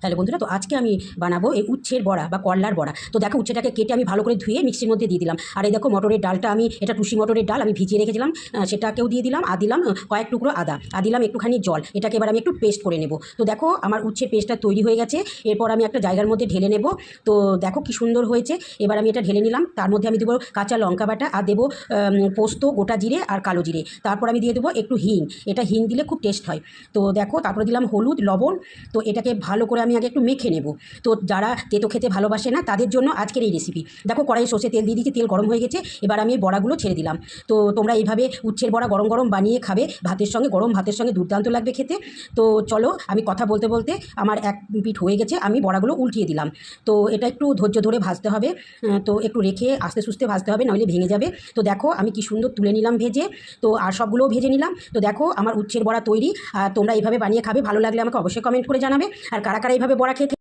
তাহলে বন্ধুরা, তো আজকে আমি বানাবো এই উচ্ছের বড়া বা করলার বড়া। তো দেখো উচ্ছেটাকে কেটে আমি ভালো করে ধুয়ে মিক্সির মধ্যে দিয়ে দিলাম। আর এই দেখো মটরের ডালটা আমি, এটা টুসি মটরের ডাল আমি ভিজিয়ে রেখেছিলাম সেটাকেও দিয়ে দিলাম, আর দিলাম কয়েক টুকরো আদা, আর দিলাম একটুখানি জল। এটাকে এবার আমি একটু পেস্ট করে নেব। তো দেখো আমার উচ্ছের পেস্টটা তৈরি হয়ে গেছে। এরপর আমি একটা জায়গার মধ্যে ঢেলে নেব। তো দেখো কি সুন্দর হয়েছে। এবার আমি এটা ঢেলে নিলাম। তার মধ্যে আমি দেবো কাঁচা লঙ্কা বাটা, আর দেবো পোস্ত, গোটা জিরে, আর কালো জিরে। তারপর আমি দিয়ে দেবো একটু হিং। এটা হিং দিলে খুব টেস্ট হয়। তো দেখো, তারপরে দিলাম হলুদ, লবণ। তো এটাকে ভালো করে আমি আগে একটু মেখে নেব। তো যারা তেতো খেতে ভালোবাসে না, তাদের জন্য আজকের এই রেসিপি দেখো কড়াই সর্ষে তেল দিয়ে দিয়েছি, তেল গরম হয়ে গেছে, এবার আমি এই বড়াগুলো ছেড়ে দিলাম। তো তোমরা এইভাবে উচ্ছের বড়া গরম গরম বানিয়ে খাবে, ভাতের সঙ্গে, গরম ভাতের সঙ্গে দুর্দান্ত লাগবে খেতে। তো চলো, আমি কথা বলতে বলতে আমার এক পিঠ হয়ে গেছে, আমি বড়াগুলো উল্টিয়ে দিলাম। তো এটা একটু ধৈর্য ধরে ভাজতে হবে তো একটু রেখে আস্তে সুস্তে ভাজতে হবে, নইলে ভেঙে যাবে। তো দেখো, আমি কি সুন্দর তুলে নিলাম ভেজে। তো আর সবগুলোও ভেজে নিলাম। তো দেখো, আমার উচ্ছের বড়া তৈরি, আর তোমরা এইভাবে বানিয়ে খাবে, ভালো লাগলে আমাকে অবশ্যই কমেন্ট করে জানাবে। আর কারা কারা এইভাবে বড়া খেয়ে